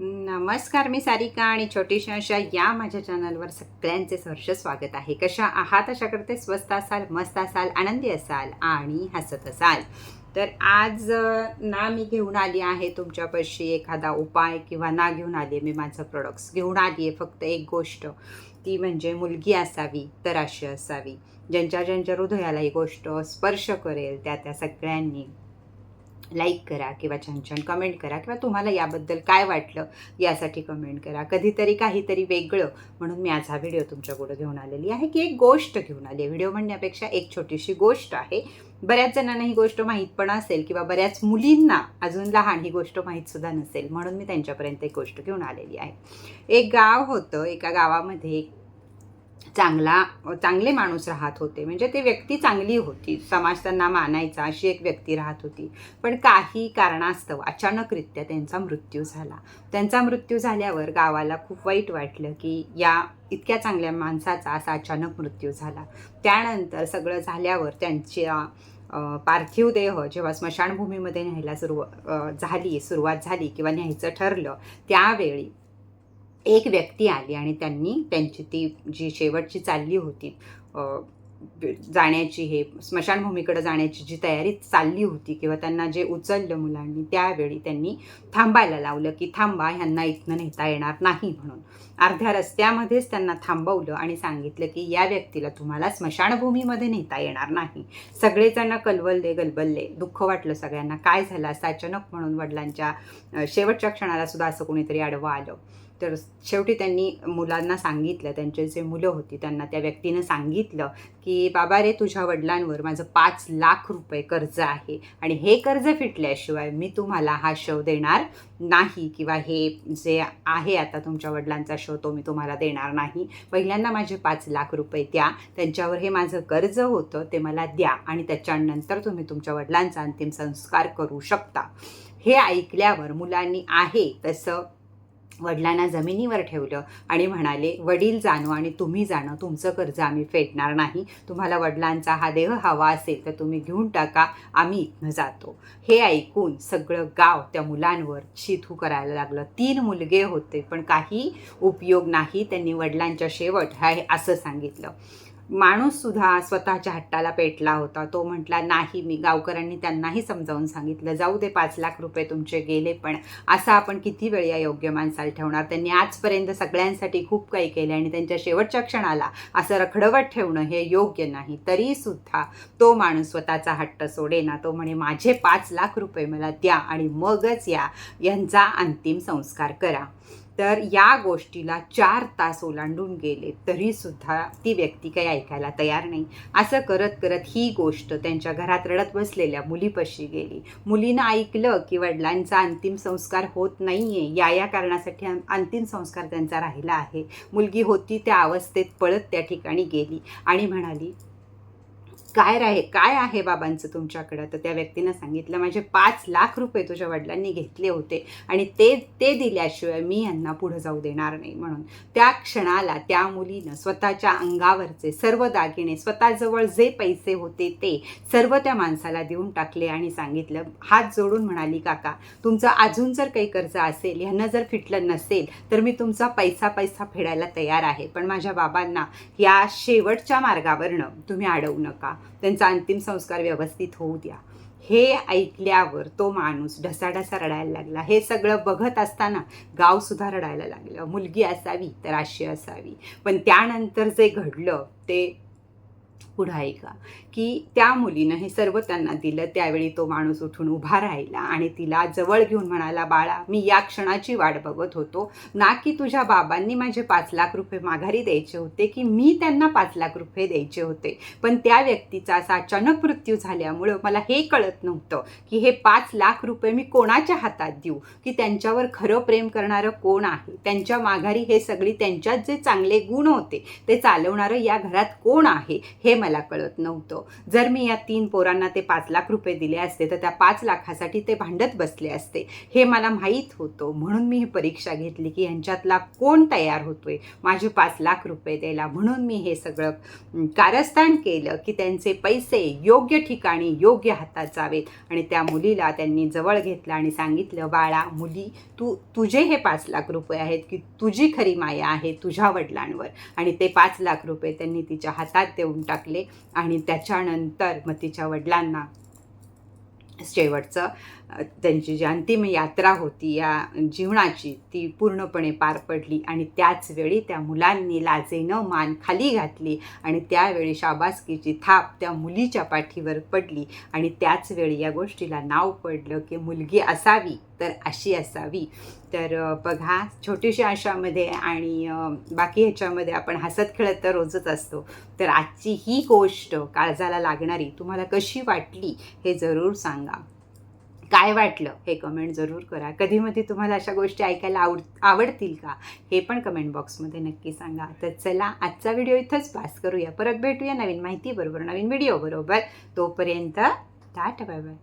नमस्कार मी सारिका आणि छोटीशा अशा या माझ्या चॅनलवर सगळ्यांचे सहर्ष स्वागत आहे. कशा आहात? अशा करते स्वस्त असाल मस्त असाल आनंदी असाल आणि हसत असाल. तर आज ना मी घेऊन आली आहे तुमच्यापाशी एखादा उपाय किंवा ना घेऊन आली आहे मी माझं प्रोडक्ट्स घेऊन आली आहे फक्त एक गोष्ट ती म्हणजे मुलगी असावी तर अशी असावी. ज्यांच्या ज्यांच्या हृदयाला ही गोष्ट स्पर्श करेल त्या त्या सगळ्यांनी लाईक करा किंवा छान छान कमेंट करा किंवा तुम्हाला याबद्दल काय वाटलं यासाठी कमेंट करा. कधीतरी काहीतरी वेगळं म्हणून मी आज हा व्हिडिओ तुमच्याकडं घेऊन आलेली आहे की एक गोष्ट घेऊन आली आहे. व्हिडिओ म्हणण्यापेक्षा एक छोटीशी गोष्ट आहे. बऱ्याच जणांना ही गोष्ट माहीत पण असेल किंवा बऱ्याच मुलींना अजून लहान ही गोष्ट माहीतसुद्धा नसेल म्हणून मी त्यांच्यापर्यंत एक गोष्ट घेऊन आलेली आहे. एक गाव होतं एका गावामध्ये एक चांगला चांगले माणूस राहत होते. म्हणजे ते व्यक्ती चांगली होती. समाज त्यांना मानायचा अशी एक व्यक्ती राहत होती. पण काही कारणास्तव अचानकरित्या त्यांचा मृत्यू झाला. त्यांचा मृत्यू झाल्यावर गावाला खूप वाईट वाटलं की या इतक्या चांगल्या माणसाचा असा अचानक मृत्यू झाला. त्यानंतर सगळं झाल्यावर त्यांच्या पार्थिव देह जेव्हा स्मशानभूमीमध्ये न्यायला सुरुव झाली सुरुवात झाली किंवा न्यायचं ठरलं त्यावेळी एक व्यक्ती आली आणि त्यांनी त्यांची ती जी शेवटची चालली होती जाण्याची हे स्मशानभूमीकडे जाण्याची जी तयारी चालली होती किंवा त्यांना जे उचललं मुलांनी त्यावेळी त्यांनी थांबायला लावलं की थांबा ह्यांना इथनं नेता येणार नाही म्हणून. अर्ध्या रस्त्यामध्येच त्यांना थांबवलं आणि सांगितलं की या व्यक्तीला तुम्हाला स्मशानभूमीमध्ये नेता येणार नाही. सगळेजण कलवलले गलबलले दुःख वाटलं सगळ्यांना. काय झालं? असं अचानक म्हणून वडिलांच्या शेवटच्या क्षणाला सुद्धा असं कोणीतरी आडवं आलं. तर शेवटी त्यांनी मुलांना सांगितलं त्यांचे जे मुलं होती त्यांना त्या व्यक्तीनं सांगितलं की बाबा रे तुझ्या वडिलांवर माझं पाच लाख रुपये कर्ज आहे आणि हे कर्ज फिटल्याशिवाय मी तुम्हाला हा शव देणार नाही किंवा हे जे आहे आता तुमच्या वडिलांचा शव तो मी तुम्हाला देणार नाही. पहिल्यांदा माझे पाच लाख रुपये द्या त्यांच्यावर हे माझं कर्ज होतं ते मला द्या आणि त्याच्यानंतर तुम्ही तुमच्या वडिलांचा अंतिम संस्कार करू शकता. हे ऐकल्यावर मुलांनी आहे तसं वडिलांना जमिनीवर ठेवलं आणि म्हणाले वडील जाणं आणि तुम्ही जाणं तुमचं कर्ज आम्ही फेडणार नाही. तुम्हाला वडिलांचा हा देह हवा असेल तर तुम्ही घेऊन टाका आम्ही इथनं जातो. हे ऐकून सगळं गाव त्या मुलांवर शिथू करायला लागलं. तीन मुलगे होते पण काही उपयोग नाही त्यांनी वडिलांच्या शेवट हा असं सांगितलं. माणूससुद्धा स्वतःच्या हट्टाला पेटला होता. तो म्हटला नाही मी गावकऱ्यांनी त्यांनाही समजावून सांगितलं. जाऊ दे पाच लाख रुपये तुमचे गेले पण असं आपण किती वेळ या योग्य माणसाला ठेवणार? त्यांनी आजपर्यंत सगळ्यांसाठी खूप काही केले आणि त्यांच्या शेवटच्या क्षणाला असं रखडवत ठेवणं हे योग्य नाही. तरीसुद्धा तो माणूस स्वतःचा हट्ट सोडेना तो म्हणे माझे पाच लाख रुपये मला द्या आणि मगच या. यांचा अंतिम संस्कार करा. तर या गोष्टीला चार तास ओलांडून गेले तरी सुद्धा ती व्यक्ती काही ऐकायला तयार नाही. असं करत करत ही गोष्ट त्यांच्या घरात रडत बसलेल्या मुलीपाशी गेली. मुलीनं ऐकलं की वडिलांचा अंतिम संस्कार होत नाही आहे या या कारणासाठी अं- अंतिम संस्कार त्यांचा राहिला आहे. मुलगी होती त्या अवस्थेत पळत त्या ठिकाणी गेली आणि म्हणाली काय राहे काय आहे बाबांचं तुमच्याकडं? तर त्या व्यक्तीनं सांगितलं माझे पाच लाख रुपये तुझ्या वडिलांनी घेतले होते आणि ते ते दिल्याशिवाय मी यांना पुढं जाऊ देणार नाही. म्हणून त्या क्षणाला त्या मुलीनं स्वतःच्या अंगावरचे सर्व दागिने स्वतःजवळ जे पैसे होते ते सर्व त्या माणसाला देऊन टाकले आणि सांगितलं हात जोडून म्हणाली काका तुमचं अजून जर काही कर्ज असेल ह्यांना जर फिटलं नसेल तर मी तुमचा पैसा पैसा फेडायला तयार आहे. पण माझ्या बाबांना या शेवटच्या मार्गावरनं तुम्ही अडवू नका. त्यांचा अंतिम संस्कार व्यवस्थित होऊ द्या. हे ऐकल्यावर तो माणूस ढसाढसा रडायला लागला. हे सगळं बघत असताना गाव सुद्धा रडायला लागलं. मुलगी असावी तर अशी असावी. पण त्यानंतर जे घडलं ते पुढं ऐका की त्या मुलीनं हे सर्व त्यांना दिलं त्यावेळी तो माणूस उठून उभा राहिला आणि तिला जवळ घेऊन म्हणाला बाळा मी या क्षणाची वाट बघत होतो. ना की तुझ्या बाबांनी माझे पाच लाख रुपये माघारी द्यायचे होते की मी त्यांना पाच लाख रुपये द्यायचे होते? पण त्या व्यक्तीचा असा अचानक मृत्यू झाल्यामुळं मला हे कळत नव्हतं की हे पाच लाख रुपये मी कोणाच्या हातात देऊ? की त्यांच्यावर खरं प्रेम करणारं कोण आहे? त्यांच्या माघारी हे सगळी त्यांच्यात जे चांगले गुण होते ते चालवणारं या घरात कोण आहे? हे मला कळत नव्हतं. जर मी या तीन पोरांना ते पाच लाख रुपये दिले असते तर त्या पाच लाखासाठी ते भांडत बसले असते. हे मला माहीत होतं. म्हणून मी ही परीक्षा घेतली की यांच्यातला कोण तयार होतोय? माझे पाच लाख रुपये द्यायला. म्हणून मी हे सगळं कारस्थान केलं की त्यांचे पैसे योग्य ठिकाणी योग्य हातात जावेत. आणि त्या मुलीला त्यांनी जवळ घेतलं आणि सांगितलं बाळा मुली तू तुझे हे पाच लाख रुपये आहेत की तुझी खरी माया आहे तुझ्या वडिलांवर. आणि ते पाच लाख रुपये त्यांनी तिच्या हातात देऊन टाकले. आणि त्याच्यानंतर मग तिच्या वडिलांना शेवटचं त्यांची जी अंतिम यात्रा होती या जीवनाची ती पूर्णपणे पार पडली आणि त्याचवेळी त्या मुलांनी लाजेनं मान खाली घातली आणि त्यावेळी शाबासकीची थाप त्या मुलीच्या पाठीवर पडली आणि त्याच वेळी या गोष्टीला नाव पडलं की मुलगी असावी तर अशी असावी. तर बघा छोटीशी आशामध्ये आणि बाकी ह्याच्यामध्ये आपण हसत खेळत तर रोजच असतो. तर आजची ही गोष्ट काळजाला लागणारी तुम्हाला कशी वाटली हे जरूर सांगा. काय वाटलं हे कमेंट जरूर करा. कधीमध्ये तुम्हाला अशा गोष्टी ऐकायला आवड आवडतील का? हे पण कमेंट बॉक्समध्ये नक्की सांगा. तर चला आजचा व्हिडिओ इथंच पास करूया. परत भेटूया नवीन माहिती बरोबर नवीन व्हिडिओ बरोबर. तोपर्यंत टाटा बाय बाय